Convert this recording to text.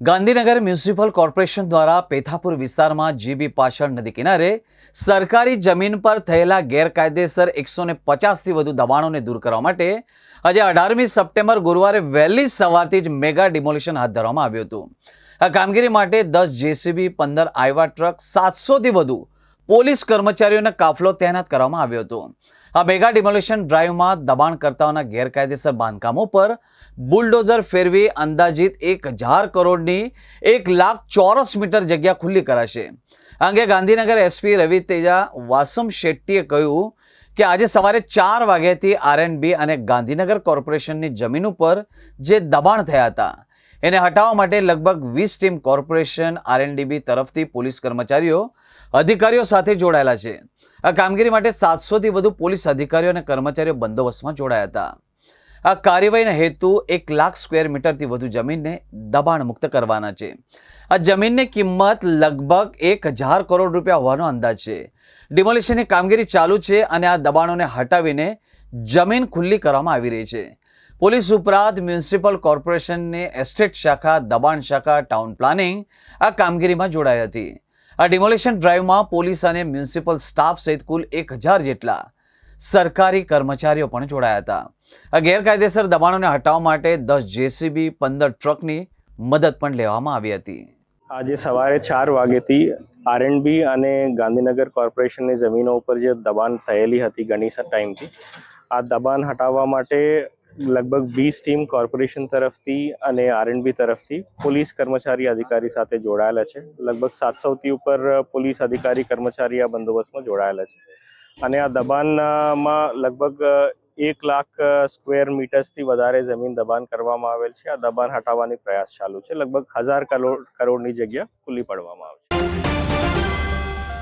Gandhinagar municipal corporation દ્વારા પેથાપુર વિસ્તારમાં GB પાછળ નદી કિનારે સરકારી જમીન પર થયેલા ગેરકાયદેસર એકસો ને પચાસથી વધુ દબાણોને દૂર કરવા માટે આજે અઢારમી સપ્ટેમ્બર ગુરુવારે વહેલી સવારથી જ મેગા ડિમોલિશન હાથ ધરવામાં આવ્યું હતું. આ કામગીરી માટે દસ જેસીબી, પંદર આઈવા ટ્રક, સાતસોથી વધુ પોલીસ કર્મચારીઓનો કાફલો તૈનાત કરવામાં આવ્યો હતો. આ મેગા ડિમોલિશન ડ્રાઈવમાં દબાણકર્તાઓના ગેરકાયદેસર બાંધકામો પર બુલડોઝર ફેરવી અંદાજિત એક હજાર કરોડની એક લાખ ચોરસ મીટર જગ્યા ખુલ્લી કરાશે. આ અંગે ગાંધીનગર એસપી રવિ તેજા વાસમ શેટ્ટીએ કહ્યું કે આજે સવારે ચાર વાગ્યાથી આરએનબી અને ગાંધીનગર કોર્પોરેશનની જમીન ઉપર જે દબાણ થયા હતા એને હટાવવા માટે લગભગ વીસ ટીમ કોર્પોરેશન આરએનડીબી તરફથી પોલીસ કર્મચારીઓ, અધિકારીઓ સાથે જોડાયેલા છે. આ કામગીરી માટે સાતસોથી વધુ પોલીસ અધિકારીઓ અને કર્મચારીઓ બંદોબસ્તમાં જોડાયા હતા. આ કાર્યવાહીનો હેતુ એક લાખ સ્ક્વેર મીટરથી વધુ જમીનને દબાણ મુક્ત કરવાના છે. આ જમીનની કિંમત લગભગ એક હજાર કરોડ રૂપિયા હોવાનો અંદાજ છે. ડિમોલિશનની કામગીરી ચાલુ છે અને આ દબાણોને હટાવીને જમીન ખુલ્લી કરવામાં આવી રહી છે. પોલીસ ઉપરાંત મ્યુનિસિપલ કોર્પોરેશનની એસ્ટેટ શાખા, દબાણ શાખા, ટાઉન પ્લાનિંગ આ કામગીરીમાં જોડાઈ હતી. આ ડિમોલિશન ડ્રાઈવમાં પોલીસ અને મ્યુનિસિપલ સ્ટાફ સહિત કુલ એક હજાર જેટલા સરકારી કર્મચારીઓ પણ જોડાયા હતા. આ ગેરકાયદેસર દબાણોને હટાવવા માટે દસ જેસીબી, પંદર ટ્રકની મદદ પણ લેવામાં આવી હતી. આજે સવારે ચાર વાગ્યેથી આરએનબી અને ગાંધીનગર કોર્પોરેશનની જમીનો ઉપર જે દબાણ થયેલી હતી ઘણી ટાઈમથી, આ દબાણ હટાવવા માટે લગભગ વીસ ટીમ કોર્પોરેશન તરફથી અને આરએનબી તરફથી પોલીસ કર્મચારી અધિકારી સાથે જોડાયેલા છે. લગભગ સાતસોથી ઉપર પોલીસ અધિકારી કર્મચારી આ બંદોબસ્તમાં જોડાયેલા છે. અને આ દબાણમાં લગભગ એક લાખ સ્ક્વેર મીટર્સથી વધારે જમીન દબાણ કરવામાં આવેલ છે. આ દબાણ હટાવવાની પ્રયાસ ચાલુ છે. લગભગ હજાર કરોડ, કરોડની જગ્યા ખુલ્લી પાડવામાં આવે